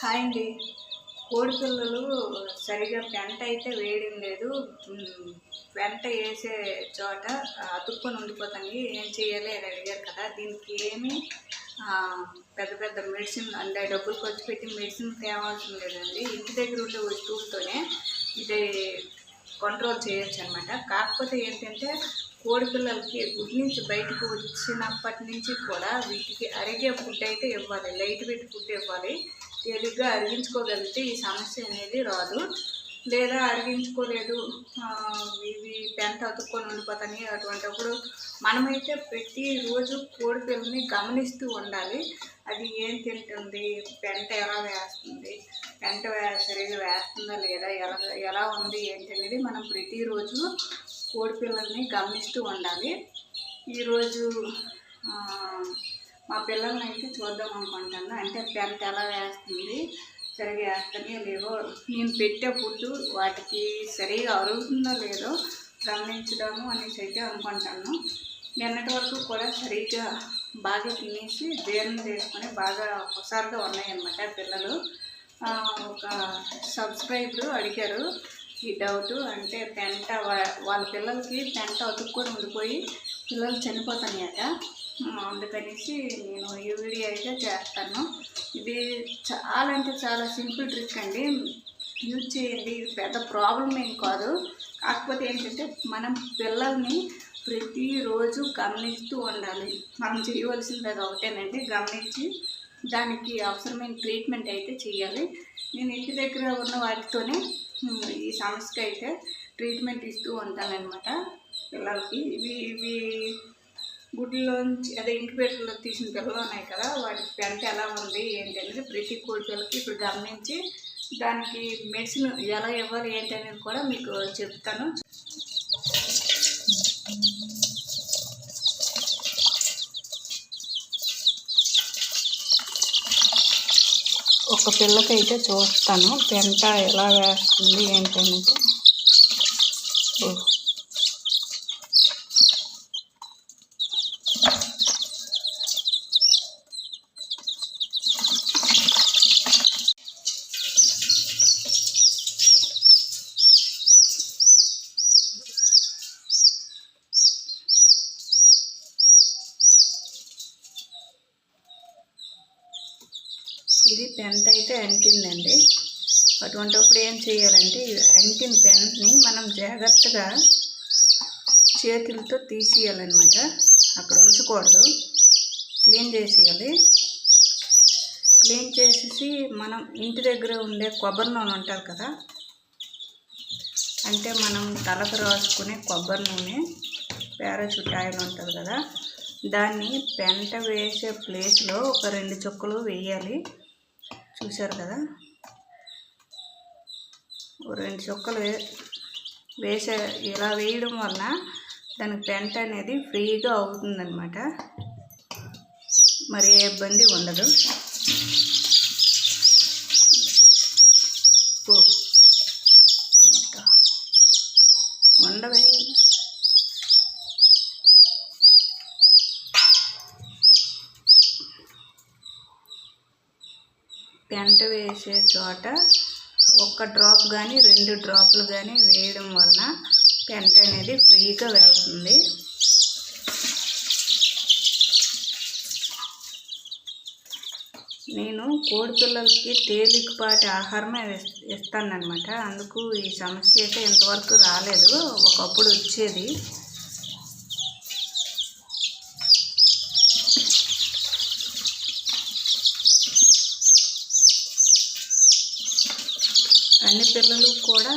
Hi అండి కోడిపిల్లలు సరిగా పెంట అయితే వేయడం లేదు. వెంట పెంట వేసే చోట అతుక్కొని ఉండిపోతాయి. ఏం చేయాలి అని అడిగారు కదా. దీనికి ఏమి పెద్ద పెద్ద మెడిసిన్ అంటే డబ్బులు ఖర్చు పెట్టి మెడిసిన్ తేవాల్సిన లేదండి. ఇంటి దగ్గర ఉండే వస్తువులతోనే ఇది కంట్రోల్ చేయొచ్చు అనమాట కాకపోతే ఏంటంటే కోడి పిల్లలకి గుడ్ నుంచి బయటకు వచ్చినప్పటి నుంచి కూడా వీటికి అరిగే ఫుడ్ అయితే ఇవ్వాలి. లైట్ వెయిట్ ఫుడ్ ఇవ్వాలి. తేలిగ్గా అరిగించుకోగలిగితే ఈ సమస్య అనేది రాదు. లేదా అరిగించుకోలేదు ఇవి పెంట అతుక్కొని ఉండిపోతాయి అటువంటిప్పుడు మనమైతే ప్రతిరోజు కోడిపిల్లల్ని గమనిస్తూ ఉండాలి. అది ఏం తింటుంది పెంట ఎలా వేస్తుంది పెంట వే- సరిగా వేస్తుందా లేదా ఎలా ఎలా ఉంది ఏంటి అనేది మనం ప్రతిరోజు కోడి పిల్లల్ని గమనిస్తూ ఉండాలి. ఈరోజు మా పిల్లల్ని అయితే చూద్దాం అనుకుంటాను అంటే పెంట ఎలా వేస్తుంది సరిగా వేస్తానే లేవో నేను పెట్టే ఫుడ్ వాటికి సరిగా అరుగుతుందో లేదో గమనించడము అనేసి అయితే అనుకుంటాను నిన్నటి వరకు కూడా సరిగ్గా బాగా తినేసి జీర్ణం చేసుకొని బాగా హుషారుగా ఉన్నాయన్నమాట పిల్లలు. ఒక సబ్స్క్రైబర్ అడిగారు ఈ డౌట్ అంటే పెంట వాళ్ళ పిల్లలకి పెంట అతుక్కొని ఉండిపోయి పిల్లలు చనిపోతున్నాయట. అందుకనేసి నేను ఈ వీడియో అయితే చేస్తాను. ఇది చాలా అంటే చాలా సింపుల్ ట్రిక్ అండి. యూజ్ చేయండి. ఇది పెద్ద ప్రాబ్లం ఏం కాదు. కాకపోతే ఏంటంటే మనం పిల్లల్ని ప్రతిరోజు గమనిస్తూ ఉండాలి. మనం చేయవలసింది అది ఒకటేనండి. గమనించి దానికి అవసరమైన ట్రీట్మెంట్ అయితే చేయాలి. నేను ఇంటి దగ్గర ఉన్న వాటితోనే ఈ సమస్యకి అయితే ట్రీట్మెంట్ ఇస్తూ ఉంటానన్నమాట పిల్లలకి. ఇవి ఇవి గుడ్లోంచి అదే ఇంక్యుబేటర్లో తీసిన పిల్లలు ఉన్నాయి కదా వాటికి పెంట ఎలా ఉంది ఏంటి అనేది ప్రతి కోడిపిల్లకి ఇప్పుడు గమనించి దానికి మెడిసిన్ ఎలా ఇవ్వాలి ఏంటి అనేది కూడా మీకు చెప్తాను. ఒక పిల్లకైతే చూస్తాను పెంట ఎలా వేస్తుంది ఏంటి అనేది ఓ. ఇది పెంట అయితే అంటిందండి అటువంటిప్పుడు ఏం చేయాలంటే అంటిన పెంటని మనం జాగ్రత్తగా చేతులతో తీసేయాలన్నమాట. అక్కడ ఉంచకూడదు. క్లీన్ చేసేయాలి. క్లీన్ చేసేసి మనం ఇంటి దగ్గర ఉండే కొబ్బరి నూనె ఉంటారు కదా అంటే మనం తలకు రాసుకునే కొబ్బరి నూనె పారాచూట్ ఆయిల్ ఉంటుంది కదా దాన్ని పెంట వేసే ప్లేస్లో ఒక రెండు చుక్కలు వేయాలి. చూశారు కదా? ఓ రెండు చుక్కలు వేసే ఇలా వేయడం వలన దానికి పెంట అనేది ఫ్రీగా అవుతుందన్నమాట. మరి ఏ ఇబ్బంది ఉండదు. పెంట వేసే చోట ఒక్క డ్రాప్ కానీ రెండు డ్రాప్లు కానీ వేయడం వలన పెంట అనేది ఫ్రీగా వెళ్తుంది. నేను కోడి పిల్లలకి తేలికపాటి ఆహారమే ఇస్- ఇస్తానన్నమాట. అందుకు ఈ సమస్య అయితే ఇంతవరకు రాలేదు. ఒకప్పుడు వచ్చేది. అన్ని పిల్లలు కూడా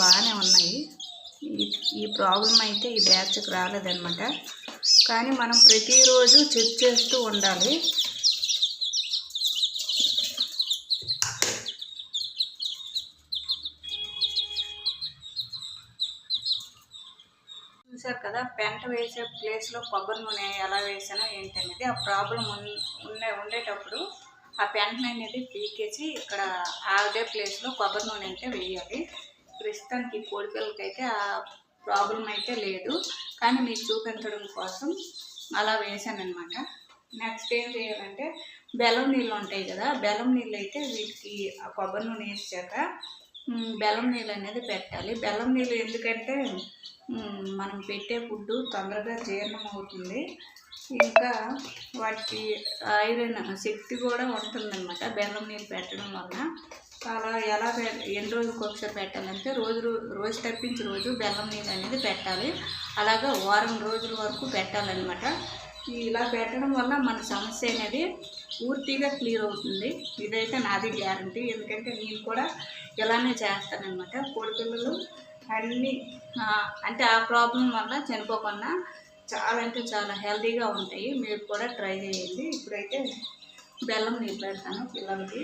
బాగానే ఉన్నాయి. ఈ ఈ ప్రాబ్లం అయితే ఈ బ్యాచ్కి రాలేదన్నమాట. కానీ మనం ప్రతిరోజు చెక్ చేస్తూ ఉండాలి. చూసారు కదా పెంట వేసే ప్లేస్లో కొబ్బరి నూనె ఎలా వేసానో ఏంటనేది ఆ ప్రాబ్లం ఉండే ఉండేటప్పుడు ఆ పెంటని అనేది పీకేసి ఇక్కడ ఆడే ప్లేస్లో కొబ్బరి నూనె అయితే వేయాలి. ప్రస్తుతానికి కోడి అయితే ఆ ప్రాబ్లం అయితే లేదు. కానీ మీకు చూపించడం కోసం అలా వేసాను అనమాట నెక్స్ట్ ఏం చేయాలంటే బెల్లం నీళ్ళు ఉంటాయి కదా బెల్లం నీళ్ళు అయితే వీటికి ఆ కొబ్బరి నూనె వేసాక బెల్లం నీళ్ళు అనేది పెట్టాలి. బెల్లం నీళ్ళు ఎందుకంటే మనం పెట్టే ఫుడ్ తొందరగా జీర్ణం అవుతుంది. ఇంకా వాటికి ఐరన్ శక్తి కూడా ఉంటుందన్నమాట. బెల్లం నీళ్ళు పెట్టడం వల్ల అలా ఎలా పె- ఎన్ని రోజులకు ఒకసారి పెట్టాలంటే రోజు రోజు తప్పించి రోజు బెల్లం నీళ్ళు అనేది పెట్టాలి. అలాగా వారం రోజుల వరకు పెట్టాలన్నమాట. ఇలా పెట్టడం వల్ల మన సమస్య అనేది పూర్తిగా క్లియర్ అవుతుంది. ఇదైతే నాది గ్యారంటీ. ఎందుకంటే నేను కూడా ఇలానే చేస్తానన్నమాట. కోడిపిల్లలు అన్నీ అంటే ఆ ప్రాబ్లం వల్ల చనిపోకుండా చాలా అంటే చాలా హెల్తీగా ఉంటాయి. మీరు కూడా ట్రై చేయండి. ఇప్పుడైతే బెల్లం నీళ్ళు పెడతాను పిల్లలకి.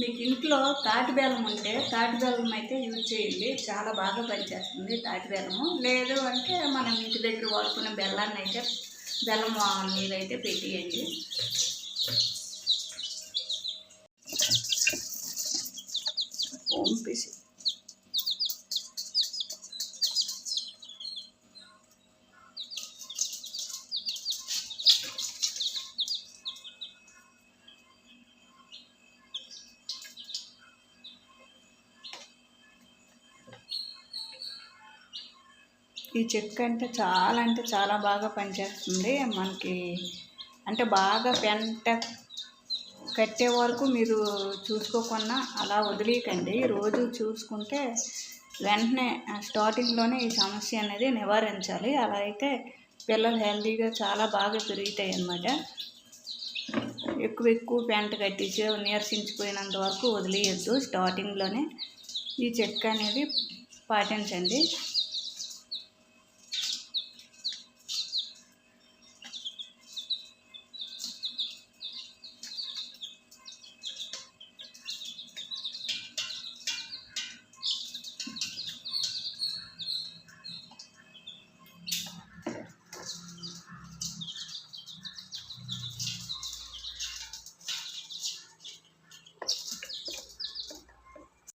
మీకు ఇంట్లో తాటి బెల్లం ఉంటే తాటి బెల్లం అయితే యూజ్ చేయండి. చాలా బాగా పనిచేస్తుంది తాటి బెల్లము. లేదు అంటే మనం ఇంటి దగ్గర వాడుకునే బెల్లాన్ని అయితే బెల్లం నీరు అయితే పెట్టేయండి. ఈ చెక్క అంటే చాలా అంటే చాలా బాగా పనిచేస్తుంది. మనకి అంటే బాగా పెంట కట్టే వరకు మీరు చూసుకోకుండా అలా వదిలేయకండి. రోజు చూసుకుంటే వెంటనే స్టార్టింగ్లోనే ఈ సమస్య అనేది నివారించాలి. అలా అయితే పిల్లలు హెల్తీగా చాలా బాగా పెరుగుతాయి అన్నమాట. ఎక్కువ ఎక్కువ పెంట కట్టించి నీరసించిపోయినంత వరకు వదిలేయద్దు. స్టార్టింగ్లోనే ఈ చెక్క అనేది పాటించండి.